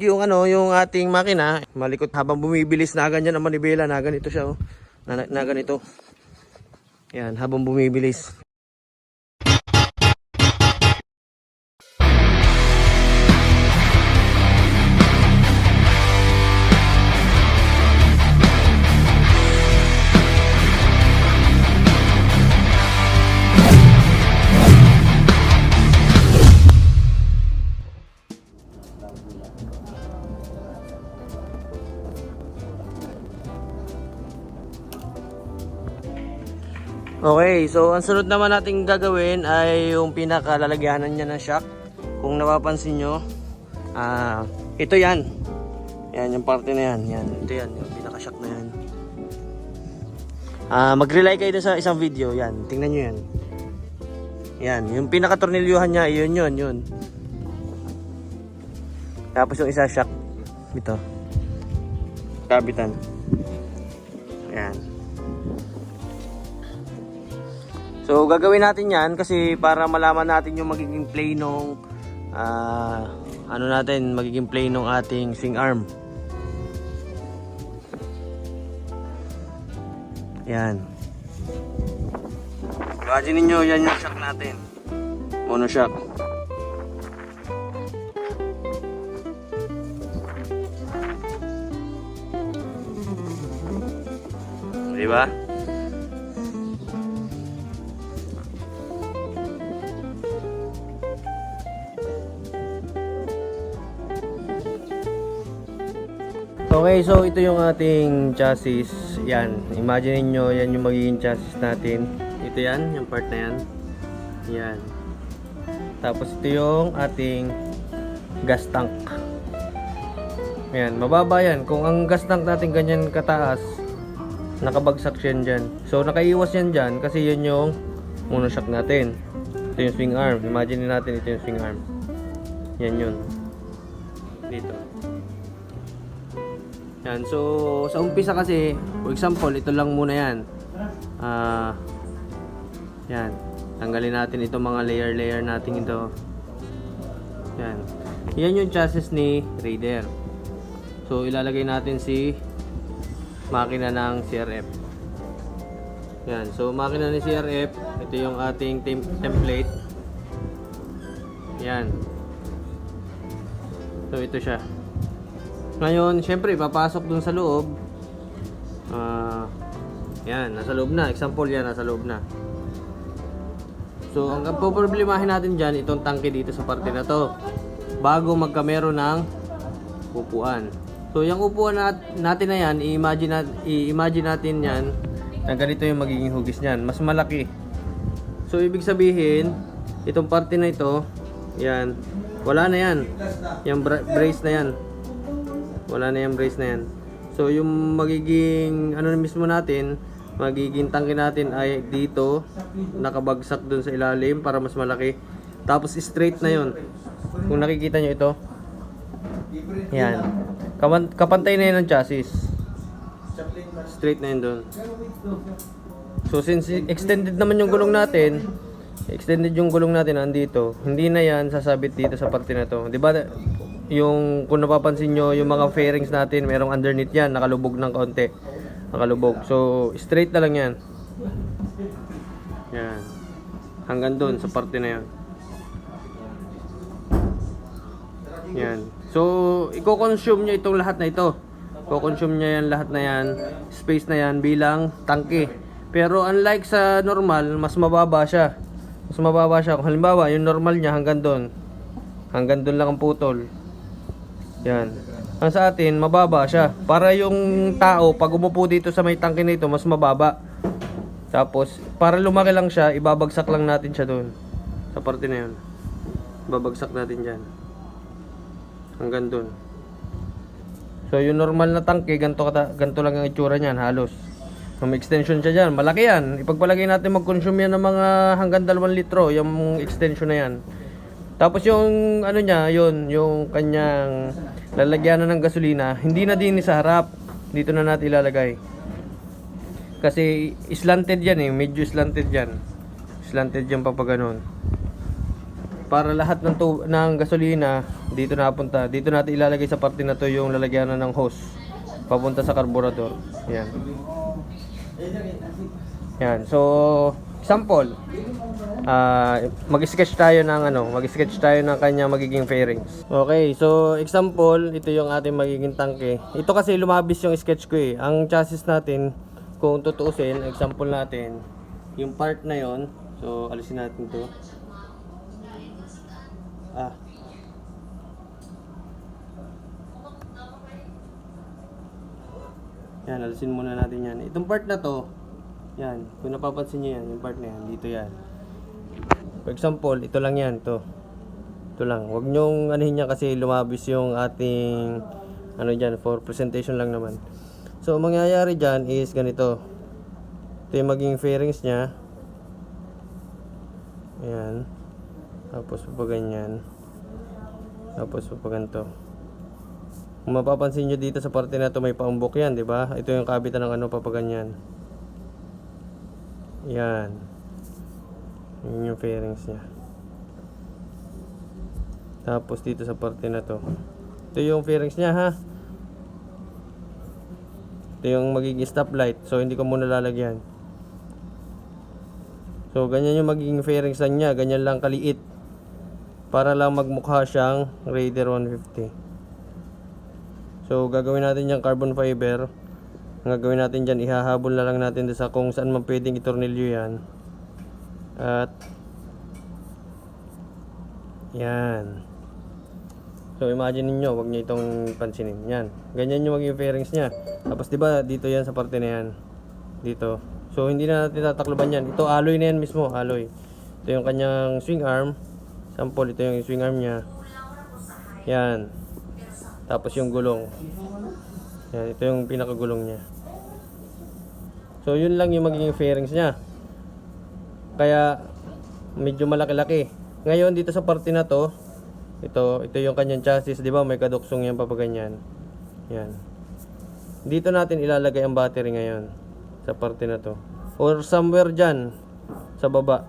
Yung ano, yung ating makina, malikot habang bumibilis na ganyan ang manibela, na ganito siya oh. Na, na ganito. Yan, habang bumibilis. Okay, so ang sunod naman natin gagawin ay yung pinakalalagyanan niya ng shock. Kung napapansin nyo, ah, ito yan. Yan, yung parte na yan. Yan, ito yan, yung pinaka-shock na yan. Ah, mag-rely kayo sa isang video. Yan, tingnan nyo yan. Yan, yung pinaka-tornilyuhan niya, yun yun, yun. Tapos yung isa shock, ito. Kabitan. Yan. So gagawin natin 'yan kasi para malaman natin yung magiging play nung ah, ano natin, magiging play nung ating swing arm. Yan. Imagine niyo yan yung shock natin. Mono shock. Di ba? Okay, so ito yung ating chassis. Yan, imagine nyo, yan yung magiging chassis natin. Ito yan, yung part na yan. Yan. Tapos ito yung ating gas tank. Yan, mababa yan. Kung ang gas tank natin ganyan kataas, nakabagsak yan dyan. So, nakaiwas yan dyan kasi yun yung monoshock natin. Ito yung swing arm. Imagine natin ito yung swing arm. Yan yun. Dito. Yan, so sa umpisa kasi, for example, ito lang muna yan. Ah, yan. Tanggalin natin itong mga layer-layer natin ito. Yan. Yan yung chassis ni Raider. So ilalagay natin si makina ng CRF. Yan, so makina ni CRF, ito yung ating tem- template. Yan. So ito siya. Ngayon, syempre, papasok dun sa loob. Ah, yan, nasa loob na. Example yan, nasa loob na. So, ang problemahin natin dyan, itong tangke dito sa parte na to. Bago magkamero ng upuan. So, yung upuan nat natin na yan, i-imagine, nat i-imagine natin yan na ganito yung magiging hugis niyan. Mas malaki. So, ibig sabihin, itong parte na ito, yan, wala na yan. Yung bra- brace na yan. Wala na yung brace na yan. So, yung magiging, ano mismo natin, magiging tangke natin ay dito, nakabagsak dun sa ilalim para mas malaki. Tapos, straight na yon Kung nakikita nyo ito, yan. Kapan- kapantay na yun ng chassis. Straight na yun dun. So, since extended naman yung gulong natin, extended yung gulong natin andito, hindi na yan sasabit dito sa parte na to. 'Di ba? Yung kung napapansin nyo, yung mga fairings natin, merong underneath yan, nakalubog ng konti. Nakalubog. So, straight na lang yan. Yan. Hanggang doon sa parte na yan. Yan. So, i-consume niya itong lahat na ito. I-consume niya yan lahat na yan, space na yan bilang tangke. Pero unlike sa normal, mas mababa siya. Mas mababa siya. Kung halimbawa, yung normal niya hanggang doon. Hanggang doon lang ang putol. Yan. Ang sa atin, mababa siya. Para yung tao, pag umupo dito sa may tangke nito, mas mababa. Tapos, para lumaki lang siya, ibabagsak lang natin siya doon. Sa parte na yun. Babagsak natin dyan. Hanggang doon. So, yung normal na tangke, ganito, ganito lang ang itsura niyan, halos. May extension siya dyan, malaki yan. Ipagpalagay natin mag-consume yan ng mga hanggang 2 litro, yung extension na yan. Tapos yung ano niya, yun, yung kanyang lalagyanan ng gasolina, hindi na din sa harap. Dito na natin ilalagay. Kasi slanted yan eh, medyo slanted yan. Slanted yan pa ganun. para lahat ng, ng gasolina dito napunta. Dito natin ilalagay sa parte na to yung lalagyanan ng hose papunta sa carburetor. Yan. Yan. So, example. Ah, mag-sketch tayo ng ano, mag-sketch tayo ng kanya magiging fairings. Okay, so example, ito yung ating magiging tangke. Ito kasi lumabis yung sketch ko eh. Ang chassis natin, kung tutuusin, example natin, yung part na yon. So, alisin natin 'to. Ah. Yan, alisin muna natin yan. Itong part na to, yan, kung napapansin nyo yan, yung part na yan, dito yan. For example, ito lang yan, to. Ito lang. Huwag nyong anuhin niya kasi lumabis yung ating, ano dyan, for presentation lang naman. So, ang mangyayari dyan is ganito. Ito yung maging fairings niya. Ayan. Tapos pa ganyan. Tapos pa ganito. Kung mapapansin nyo dito sa parte na to may paumbok yan, di ba? Ito yung kabitan ng ano papaganyan. Yan. Yun yung fairings niya. Tapos dito sa parte na to. Ito yung fairings niya ha. Ito yung magiging stoplight. So hindi ko muna lalagyan. So ganyan yung magiging fairings lang niya. Ganyan lang kaliit. Para lang magmukha siyang Raider 150. So, gagawin natin yung carbon fiber. Ang gagawin natin dyan, ihahabol na lang natin sa kung saan man pwedeng itornilyo yan. At, yan. So, imagine niyo wag niyo itong pansinin. Yan. Ganyan yung maging fairings niya. Tapos, di ba, dito yan sa parte na yan. Dito. So, hindi na natin tatakloban yan. Ito, alloy na yan mismo. Alloy. Ito yung kanyang swing arm. Sample, ito yung swing arm niya. Yan. Tapos yung gulong. Yan, ito yung pinakagulong niya. So, yun lang yung magiging fairings niya. Kaya, medyo malaki-laki. Ngayon, dito sa parte na to, ito, ito yung kanyang chassis, di ba? May kaduksong yan papaganyan. Yan. Dito natin ilalagay ang battery ngayon. Sa parte na to. Or somewhere dyan, sa baba.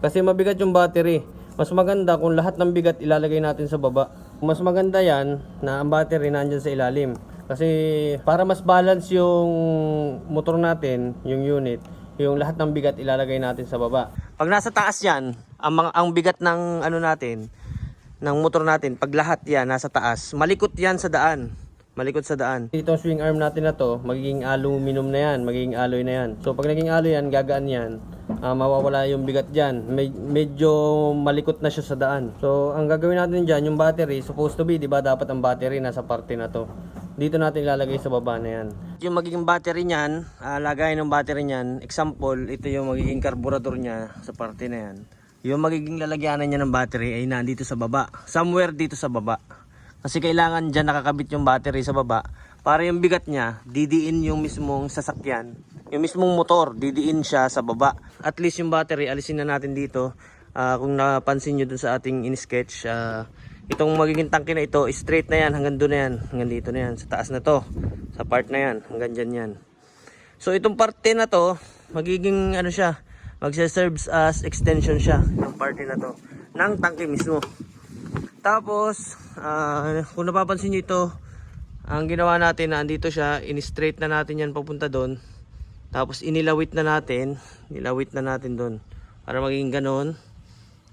Kasi mabigat yung battery. Mas maganda kung lahat ng bigat ilalagay natin sa baba. Mas maganda yan na ang battery nandyan sa ilalim. Kasi para mas balance yung motor natin, yung unit, yung lahat ng bigat ilalagay natin sa baba. Pag nasa taas yan, ang, mga, ang bigat ng ano natin, ng motor natin, pag lahat yan nasa taas, malikot yan sa daan. Malikot sa daan. Itong swing arm natin na to, magiging aluminum na yan, magiging alloy na yan. So pag naging alloy yan, gagaan yan, ah, mawawala yung bigat dyan. Med- medyo malikot na siya sa daan. So ang gagawin natin dyan, yung battery, supposed to be, di ba dapat ang battery nasa parte na to. Dito natin ilalagay sa baba na yan. Yung magiging battery niyan, ah, lagayan ng battery niyan, example, ito yung magiging carburetor niya sa parte na yan. Yung magiging lalagyanan niya ng battery ay nandito sa baba. Somewhere dito sa baba. Kasi kailangan dyan nakakabit yung battery sa baba para yung bigat niya, didiin yung mismong sasakyan. Yung mismong motor, didiin siya sa baba. At least yung battery, alisin na natin dito. Ah, kung napansin nyo dun sa ating in-sketch, ah, itong magiging tangke na ito, straight na yan, hanggang doon na yan. Hanggang dito na yan, sa taas na to. Sa part na yan, hanggang dyan yan. So itong parte na to, magiging ano siya, magse-serves as extension siya, ng parte na to, ng tangke mismo. Tapos, ah, kung napapansin nyo ito, ang ginawa natin na andito siya, in-straight na natin yan papunta doon. Tapos inilawit na natin, nilawit na natin doon. Para maging ganon,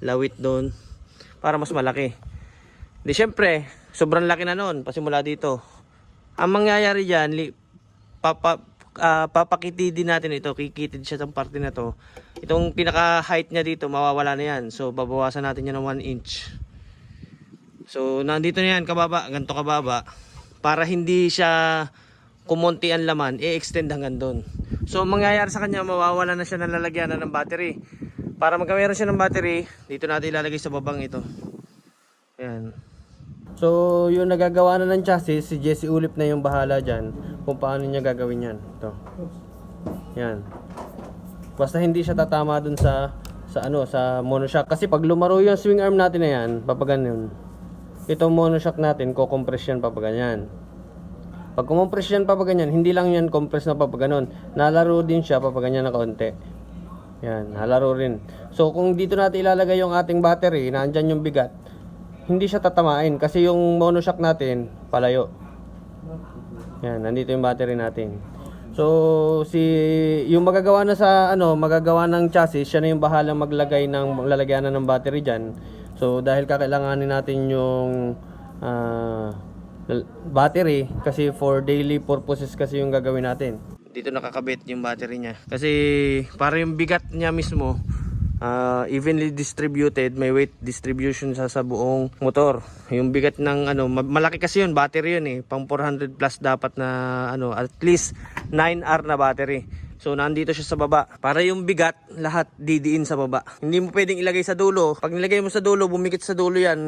lawit doon, para mas malaki. Di syempre, sobrang laki na noon, pasimula dito. Ang mangyayari dyan, li, papa, ah, papakitidin natin ito, kikitid siya sa parte na to. Itong pinaka height niya dito, mawawala na yan. So, babawasan natin yan ng 1 inch. So, nandito na yan, kababa, ganito kababa. Para hindi siya kumonti ang laman, i-extend hanggang doon. So, ang mangyayari sa kanya, mawawala na siya ng lalagyanan ng battery. Para magkameron siya ng battery, dito natin ilalagay sa babang ito. Ayan. So, yung nagagawa na ng chassis, si Jesse Ulip na yung bahala dyan kung paano niya gagawin yan. Ito. Yan. Basta hindi siya tatama dun sa sa ano sa monoshock kasi pag lumaro yung swing arm natin na yan, papaganyan. Itong monoshock natin, ko-compress yan papaganyan. Pag kumompress yan papaganyan, hindi lang yan compress na papaganon. Nalaro din siya papaganyan na kaunti. Yan, halaro rin. So kung dito natin ilalagay yung ating battery, naandyan yung bigat, hindi siya tatamain kasi yung monoshock natin palayo. Yan, nandito yung battery natin. So si yung magagawa na sa ano, magagawa ng chassis, siya na yung bahalang maglagay ng lalagyanan ng battery diyan. So dahil kakailanganin natin yung l- battery kasi for daily purposes kasi yung gagawin natin. Dito nakakabit yung battery niya. Kasi para yung bigat niya mismo ah, evenly distributed, may weight distribution sa sa buong motor. Yung bigat ng ano, ma- malaki kasi yun, battery yun eh. Pang 400 plus dapat na ano, at least 9R na battery. So nandito siya sa baba. Para yung bigat, lahat didiin sa baba. Hindi mo pwedeng ilagay sa dulo. Pag nilagay mo sa dulo, bumikit sa dulo yan,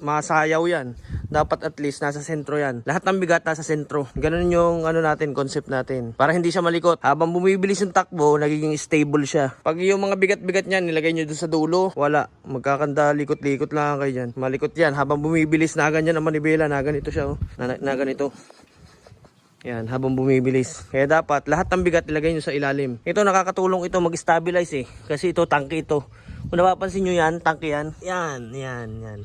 masayaw yan. Dapat at least nasa sentro yan. Lahat ng bigat nasa sentro. Ganun yung ano natin, concept natin. Para hindi siya malikot. Habang bumibilis yung takbo, nagiging stable siya. Pag yung mga bigat-bigat niyan, nilagay nyo doon sa dulo, wala. Magkakanda, likot-likot lang kayo dyan. Malikot yan. Habang bumibilis, na ganyan ang manibela, na ganito siya. Oh. Na, na ganito. Yan, habang bumibilis. Kaya dapat lahat ng bigat ilagay nyo sa ilalim. Ito nakakatulong ito mag-stabilize eh. Kasi ito tangke ito. Kung napapansin nyo yan, tangke yan. Yan, yan, yan.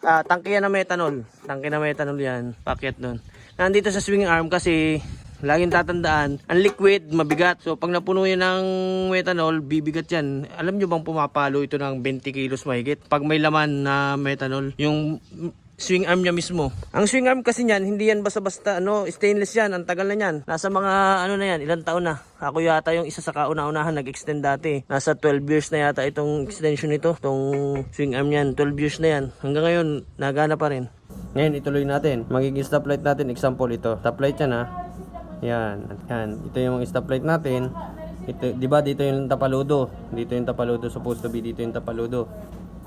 Ah, tangke yan na methanol. Tangke na methanol yan. Packet doon. Nandito sa swing arm kasi laging tatandaan, ang liquid, mabigat. So pag napuno yan ng methanol, bibigat yan. Alam nyo bang pumapalo ito ng 20 kilos mahigit? Pag may laman na methanol, yung swing arm niya mismo. Ang swing arm kasi niyan, hindi yan basta-basta ano, stainless yan, ang tagal na yan. Nasa mga ano na yan, ilang taon na. Ako yata yung isa sa kauna-unahan nag-extend dati. Nasa 12 years na yata itong extension nito, itong swing arm niyan, 12 years na yan. Hanggang ngayon, nagana pa rin. Ngayon, ituloy natin. Magiging stoplight natin, example ito. Stoplight yan ha. Yan, yan. Ito yung stoplight natin. Ito, 'di ba dito yung tapaludo. Dito yung tapaludo supposed to be dito yung tapaludo.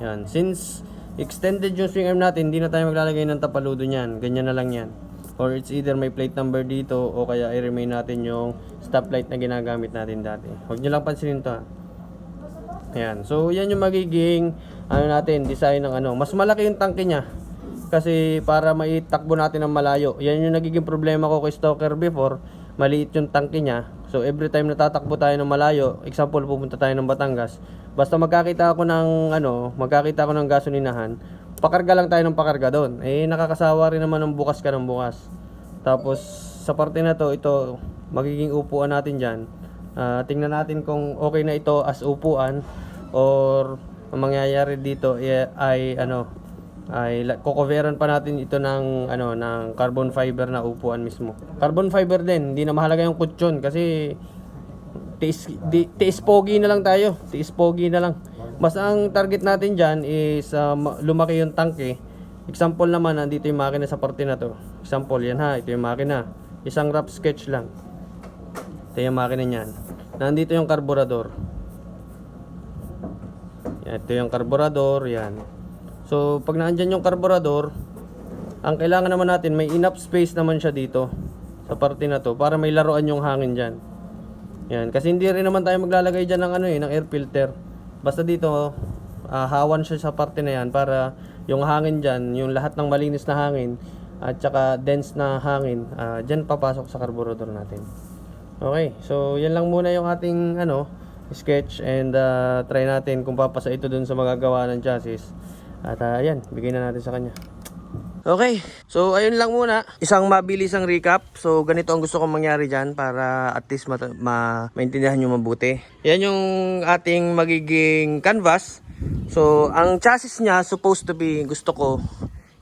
Yan. Since extended yung swing arm natin, hindi na tayo maglalagay ng tapaludo niyan. Ganyan na lang 'yan. Or it's either may plate number dito o kaya i-remain natin yung stoplight na ginagamit natin dati. Huwag niyo lang pansinin 'to. ha. Ayan. So, yan yung magiging ano natin, design ng ano. Mas malaki yung tangke niya. Kasi para maitakbo natin ng malayo. Yan yung nagiging problema ko kay Stalker before. Maliit yung tangke niya. So, every time natatakbo tayo ng malayo, example, pupunta tayo ng Batangas. Basta magkakita ako ng ano, magkakita ako ng gasolinahan, pakarga lang tayo ng pakarga doon. Eh, nakakasawa rin naman ng bukas ka ng bukas. Tapos, sa parte na to, ito, magiging upuan natin dyan. Ah, tingnan natin kung okay na ito as upuan or ang mangyayari dito ay, ay ano ay kukoveran pa natin ito ng ano ng carbon fiber na upuan mismo. Carbon fiber din, hindi na mahalaga yung kutsyon kasi tiis, di, tiis pogi na lang tayo. Tiis pogi na lang. Basta ang target natin diyan is ma- lumaki yung tangke. Example naman, nandito yung makina sa parte na to. Example, yan ha, ito yung makina. Isang rough sketch lang. Ito yung makina niyan. Nandito yung karburador. Yan, ito yung karburador, yan. So, pag naandyan yung karburador, ang kailangan naman natin, may enough space naman siya dito sa parte na to para may laruan yung hangin dyan. Yan, kasi hindi rin naman tayo maglalagay dyan ng ano eh, ng air filter. Basta dito, ah, hawan siya sa parte na yan para yung hangin dyan, yung lahat ng malinis na hangin at saka dense na hangin, ah, dyan papasok sa carburetor natin. Okay, so yan lang muna yung ating ano, sketch and ah, try natin kung papasa ito dun sa magagawa ng chassis. At ah, yan, bigay na natin sa kanya. Okay, so ayun lang muna. Isang mabilisang recap. So ganito ang gusto kong mangyari dyan para at least mata- ma maintindihan nyo mabuti. Yan yung ating magiging canvas. So ang chassis niya supposed to be gusto ko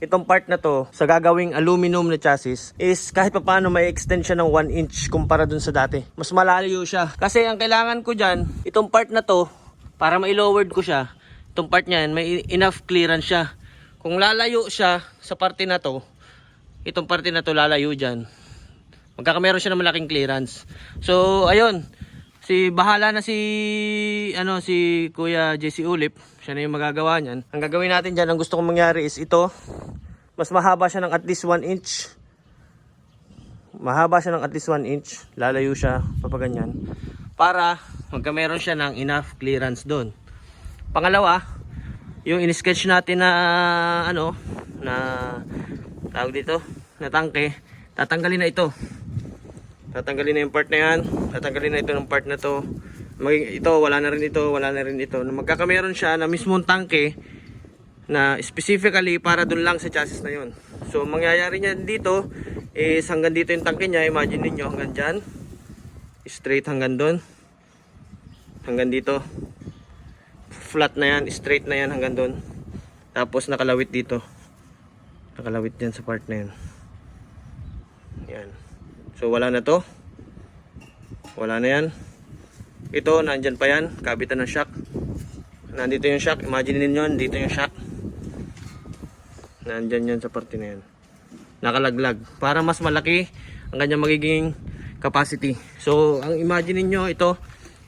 itong part na to sa gagawing aluminum na chassis is kahit pa paano may extend siya ng 1 inch kumpara dun sa dati. Mas malalayo siya. Kasi ang kailangan ko dyan, itong part na to, para ma-lowered ko siya, itong part niyan, may enough clearance siya. Kung lalayo siya sa parte na to, itong parte na to lalayo dyan. Magkakameron siya ng malaking clearance. So, ayun. Si bahala na si ano si Kuya JC Ulip. Siya na yung magagawa niyan. Ang gagawin natin diyan, ang gusto kong mangyari is ito. Mas mahaba siya ng at least 1 inch. Mahaba siya ng at least 1 inch. Lalayo siya papaganyan. Para magkameron siya ng enough clearance doon. Pangalawa, yung in-sketch natin na ano na tawag dito na tangke tatanggalin na ito tatanggalin na yung part na yan tatanggalin na ito ng part na to Mag- ito, wala na rin ito, wala na rin ito. Magkakameron siya na mismong tangke na specifically para dun lang sa chassis na yun. So, mangyayari niya dito is hanggang dito yung tangke niya. Imagine niyo hanggang dyan. Straight hanggang dun. Hanggang dito. Flat na yan, straight na yan hanggang dun. Tapos nakalawit dito. Nakalawit dyan sa part na yan. Yan. So, wala na to. Wala na yan. Ito, nandyan pa yan. Kabitan ng shock. Nandito yung shock. Imagine ninyo, dito yung shock. Nandyan yan sa parte na yan. Nakalaglag. Para mas malaki ang kanyang magiging capacity. So, ang imagine ninyo, ito,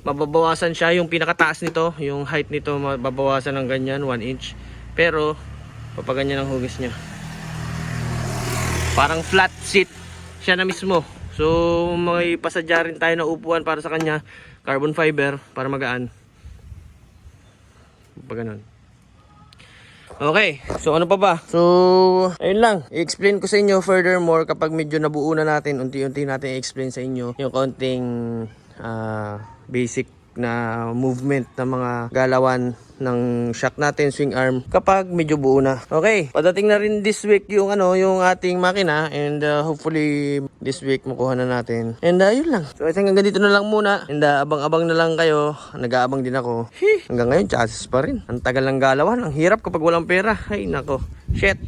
mababawasan siya yung pinakataas nito. Yung height nito, mababawasan ng ganyan, 1 inch. Pero, papaganyan ang hugis niya. Parang flat seat siya na mismo. So, may pasadya rin tayo na upuan para sa kanya. Carbon fiber para magaan. Pag ganun. Okay, so ano pa ba? So, ayun lang. I-explain ko sa inyo furthermore kapag medyo nabuo na natin, unti-unti natin i-explain sa inyo yung konting ah, basic na movement ng mga galawan ng shock natin, swing arm kapag medyo buo na. Okay, padating na rin this week yung ano, yung ating makina and uh, hopefully this week makuha na natin. And uh, yun lang. So hanggang dito na lang muna. And uh, abang-abang na lang kayo. Nag-aabang din ako. Hanggang ngayon chassis pa rin. Ang tagal ng galawan. Ang hirap kapag walang pera. Ay nako. Shit.